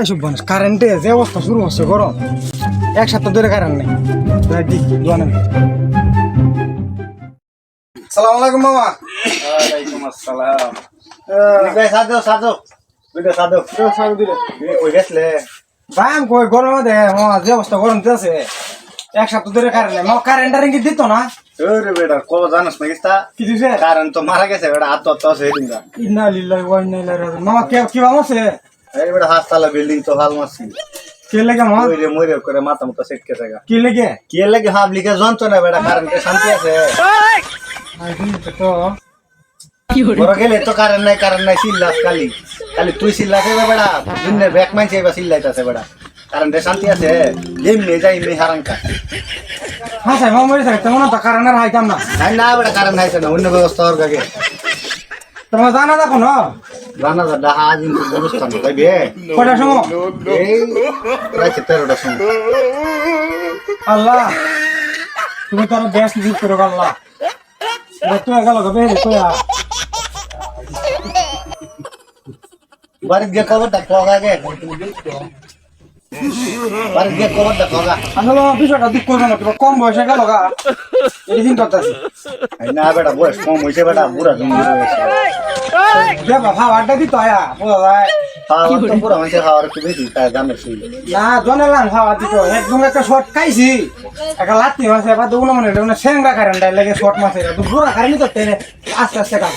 এইসব মানুষ কারেন্টে যে অবস্থা শুরু হচ্ছে গরম এক সপ্তাহ ধরে কারেন্ট নেই। দিক দোয়ানে সালাম আলাইকুম মামা। ওয়ালাইকুম আসসালাম। দিলে কই গেছলে? ভাই কই গরম দে যে অবস্থা গরম এক সপ্তাহ ধরে কারেন্ট নেই। মামা কারেন্ট আর কি দিত না? ওরে বেটা কবে জানাস না কিস্তা কি দিছে কারণ তো মারা গেছে বেটা আত্মহত্যা হচ্ছে এই দিনটা ইন্না লিল্লাহি ওয়া ইন্না ইলাইহি রাজিউন মামা কে কি মামা আছে এই বেটা হাসতালা বিল্ডিং তো হাল মারছি কে লাগে মামা মরে মরে করে মাথা মতো সেটকে থাকা কি লাগে কি লাগে হাবলিকে যন্ত্রণা বেটা কারেন্টে শান্তি আছে আই দিন তো বড় গেলে তো কারেন্ট নাই কারেন্ট নাই চিল্লাস খালি খালি তুই চিল্লাতে বেটা দিনের ব্যাক মাইছে এবার চিল্লাইতেছে বেটা কারেন্টে শান্তি আছে এমনি যাই এমনি হারাঙ্কা হ্যাঁ স্যার মামা মরে থাকে তেমন তো কারেন্ট আর হাইতাম না নাই না বেটা কারেন্ট হাইছে না অন্য ব্যবস্থা ওর কাকে তোমার জানা দেখো না রান্না যা ডাহা তো ব্যবস্থা না তাই বে কটার সময়? এই রাইতে তেরোটার সময়। আল্লাহ তুমি তো আরও বেশ জিত করো আল্লাহ। তুই গেল গবে রে তুই বাড়িতে গিয়ে খবরটা কগা গে বাড়িতে গিয়ে খবরটা কগা আসলে বিষয়টা দুঃখ করবে না তোমার কম বয়সে গেল গা দিন করতেছি না বেটা বয়স কম হয়েছে বেটা জমি হয়েছে আড্ডা দিত আয়া বোঝা যায় না জনেলাম খাওয়া দিত একদম একটা শর্ট খাইছি একটা লাত্তি মাছে এবার দুগুলো মনে হলো সেংরা কারেন্ট লাগে শর্ট মাছে বুড়া কারেন্ট তো তেরে আস্তে আস্তে কাজ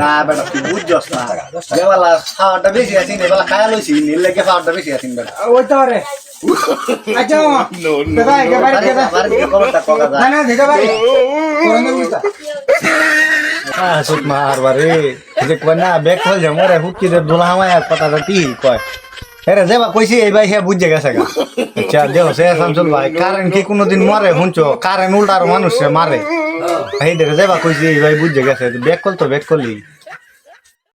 না বেটা তুই বুঝছস না যেবেলা খাওয়ারটা বেশি আছি এবেলা খায়া লইছি নীল লেগে খাওয়ারটা বেশি আছি বেটা ওই তো রে আচ্ছা দাদা একে দাদা না না করোনা বুঝতা সুত মার বারে। দেখবা না ব্যাগ খোল যে মরে হুটকি দে, দোলা আমায় আর কথা কি কয়? এরে যেবা কইছি, এই ভাই হ্যাঁ বুঝে গেছে গা। আচ্ছা দেও, সে শামসুল ভাই। কারেন্ট কি কোনোদিন মরে হুঁচো কারেন্ট উল্টার মানুষ মারে। এই দেখে যেবা কইছি, এই ভাই বুঝে গেছে ব্যাগ কল তো ব্যাগ করলি